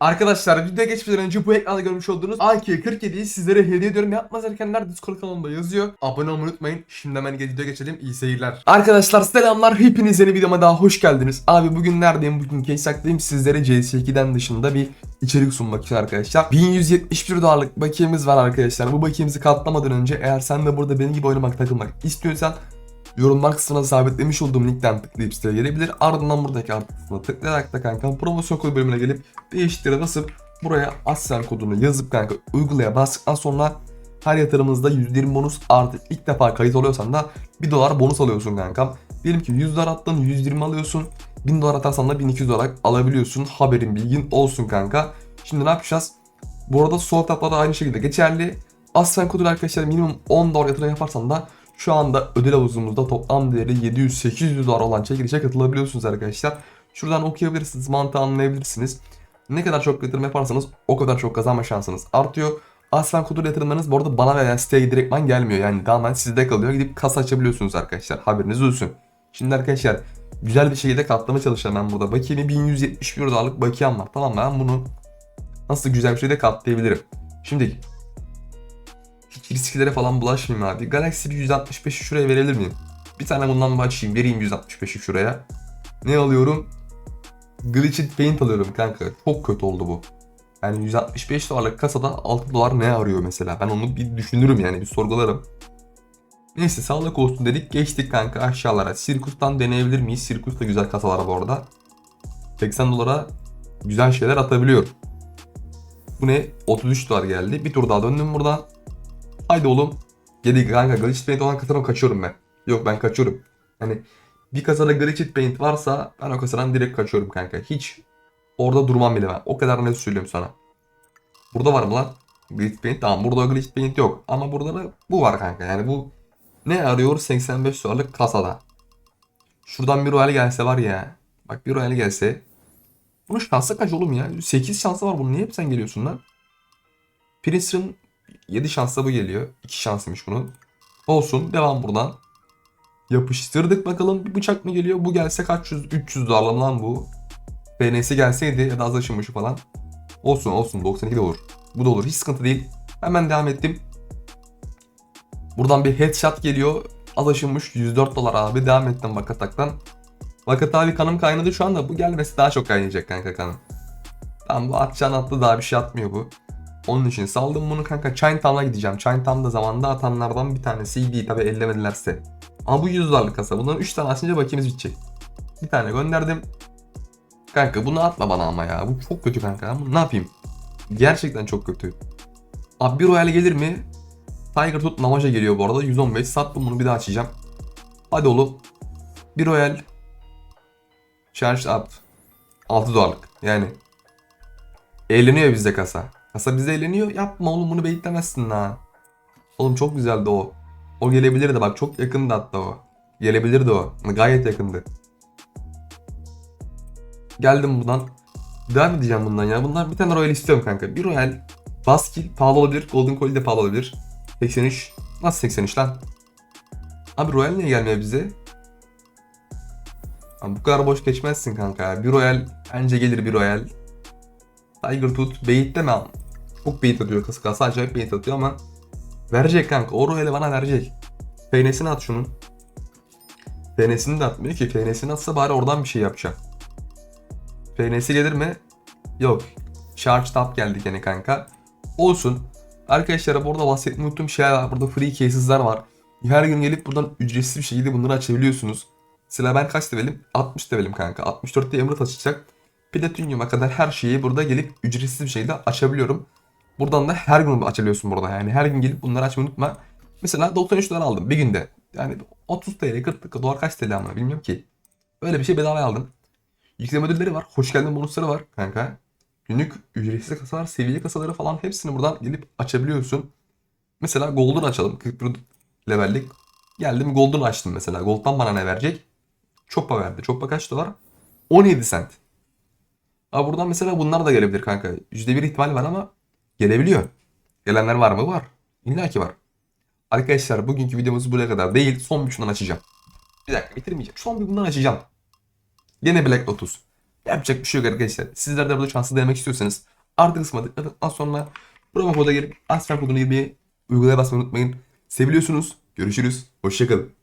Arkadaşlar videoya geçmeden önce bu ekranda görmüş olduğunuz AK-47'yi sizlere hediye ediyorum. Yapmaz erkenler Discord kanalımda yazıyor. Abone olmayı unutmayın. Şimdi hemen videoya geçelim. İyi seyirler. Arkadaşlar selamlar. Hepiniz yeni videoma daha hoş geldiniz. Abi bugün neredeyim? Bugün Keysaktayım. Sizlere CS2'den dışında bir içerik sunmak için arkadaşlar. 1171 dolarlık bakiyemiz var arkadaşlar. Bu bakiyemizi katlamadan önce eğer sen de burada benim gibi oynamak takılmak istiyorsan Yorumlar kısmına sabitlemiş olduğum linkten tıklayıp siteye gelebilir. Ardından buradaki artı kısmına tıklayarak da kanka promosyon kodu bölümüne gelip değiştire basıp buraya Aslan kodunu yazıp kanka uygulaya bastıktan sonra her yatırımınızda 120 bonus artı ilk defa kayıt oluyorsan da 1 dolar bonus alıyorsun kankam. Diyelim ki 100 dolar attın 120 alıyorsun. 1000 dolar atarsan da 1200 dolar alabiliyorsun. Haberin bilgin olsun kanka. Şimdi ne yapacağız? Bu arada sol tabla da aynı şekilde geçerli. Aslan koduyla arkadaşlar minimum 10 dolar yatırım yaparsan da şu anda ödül havuzumuzda toplam değeri 700-800 dolar olan çekilişe katılabiliyorsunuz arkadaşlar. Şuradan okuyabilirsiniz, mantığı anlayabilirsiniz. Ne kadar çok yatırım yaparsanız o kadar çok kazanma şansınız artıyor. Aslan Kudur yatırımlarınız bu arada bana veya siteye direktman gelmiyor. Yani tamamen sizde kalıyor. Gidip kasa açabiliyorsunuz arkadaşlar. Haberiniz olsun. Şimdi arkadaşlar güzel bir şekilde katlama çalışacağım ben burada. Bakiyemi 1171 dolarlık bakiyem var. Tamam? Ben bunu nasıl güzel bir şekilde katlayabilirim. Şimdi risklere falan bulaşmayayım abi. Galaxy bir 165'i şuraya verebilir miyim? Bir tane bundan bir açayım. Vereyim 165'i şuraya. Ne alıyorum? Glitched Paint alıyorum kanka. Çok kötü oldu bu. Yani 165 dolarlık kasada 6 dolar ne arıyor mesela? Ben onu bir düşünürüm yani bir sorgularım. Neyse sağlık olsun dedik. Geçtik kanka aşağılara. Sirkus'tan deneyebilir miyiz? Sirkus da güzel kasalar bu arada. 80 dolara güzel şeyler atabiliyor. Bu ne? 33 dolar geldi. Bir tur daha döndüm buradan. Haydi oğlum. Yedi kanka glitched paint olan kasadan kaçıyorum ben. Yok ben kaçıyorum. Hani bir kasada glitched paint varsa ben o kasadan direkt kaçıyorum kanka. Hiç orada durmam bile ben. O kadar net söylüyorum sana. Burada var mı lan? Glitched paint tamam burada glitched paint yok. Ama burada da bu var kanka. Yani bu ne arıyor 85 dolarlık kasada. Şuradan bir royal gelse var ya. Bak bir royal gelse. Bunun şansı kaç oğlum ya? 8 şansı var bunun. Niye hep sen geliyorsun lan? Princeton 7 şansla bu geliyor. 2 şansıymış bunun. Olsun devam buradan. Yapıştırdık bakalım bir bıçak mı geliyor? Bu gelse kaç yüz? 300 dolar lan bu. PNS gelseydi ya da az aşınmışı falan. Olsun olsun 92 de olur. Bu da olur hiç sıkıntı değil. Hemen devam ettim. Buradan bir headshot geliyor. Az aşınmış 104 dolar abi. Devam ettim Vakatak'tan. Vakat abi kanım kaynadı şu anda. Bu gelmesi daha çok kaynayacak kanka kanım. Tamam bu atacağın attı daha bir şey atmıyor bu. Onun için saldım bunu kanka Chinatown'a gideceğim. Chinatown'da zamanda atanlardan bir tanesiydi tabi ellemedilerse. Ama bu 100 dolarlık kasa. Bunların 3 tane açınca bakiyemiz bitecek. Bir tane gönderdim. Kanka bunu atma bana ama ya. Bu çok kötü kanka. Ama ne yapayım? Gerçekten çok kötü. Abi bir royal gelir mi? Tiger Tooth Namaja geliyor bu arada. 115. Sattım bunu bir daha açacağım. Hadi oğlum. Bir royal. Charged up. 6 dolarlık. Yani. Eğleniyor bizde kasa. Kasa bize eğleniyor. Yapma oğlum bunu beyitlemezsin la. Oğlum çok güzeldi o. O gelebilirdi bak çok yakındı hatta o. Gelebilirdi o. Gayet yakındı. Geldim buradan. Devam edeceğim bundan ya. Bunlar bir tane royal istiyorum kanka. Bir royal Baskill pahalı olabilir. Golden Coil de pahalı olabilir. 83. Nasıl 83 lan? Abi royal niye gelmiyor bize? Abi bu kadar boş geçmezsin kanka. Bir royal bence gelir bir royal. Tiger Tooth deme ama. Çok bait atıyor kasa kasa acayip bait atıyor ama verecek kanka. O royal'i bana verecek. PN'sini at şunun. PN'sini de atmıyor ki. PN'sini atsa bari oradan bir şey yapacak. PN'si gelir mi? Yok. Charge top geldi gene kanka. Olsun. Arkadaşlar burada bahsetmeyi unuttuğum şeyler var. Burada free cases'lar var. Her gün gelip buradan ücretsiz bir şekilde bunları açabiliyorsunuz. Sıra ben kaç levelim? 60 levelim kanka. 64'te Emerald açacak. Platinum'a kadar her şeyi burada gelip ücretsiz bir şekilde açabiliyorum. Buradan da her gün açabiliyorsun burada yani. Her gün gelip bunları açmayı unutma. Mesela 93 dolar aldım bir günde. Yani 30 TL 40 dolar kaç TL ama bilmiyorum ki. Öyle bir şey bedava aldım. Yükleme ödülleri var. Hoş geldin bonusları var kanka. Günlük ücretsiz kasalar, seviye kasaları falan hepsini buradan gelip açabiliyorsun. Mesela Golden açalım. 41 levellik. Geldim Golden açtım mesela. Gold'dan bana ne verecek? Choppa verdi. Choppa kaç dolar? 17 cent. Abi buradan mesela bunlar da gelebilir kanka. %1 ihtimal var ama gelebiliyor. Gelenler var mı? Var. İlla ki var. Arkadaşlar bugünkü videomuz buraya kadar değil. Son bir şundan açacağım. Bir dakika bitirmeyeceğim. Son bir bundan açacağım. Yine Black Lotus. Yapacak bir şey yok arkadaşlar. Sizler de burada şanslı denemek istiyorsanız artı kısma tıkladıktan sonra promo koda gelip Asfer kodunu girmeyi uygulaya basmayı unutmayın. Seviliyorsunuz. Görüşürüz. Hoşçakalın.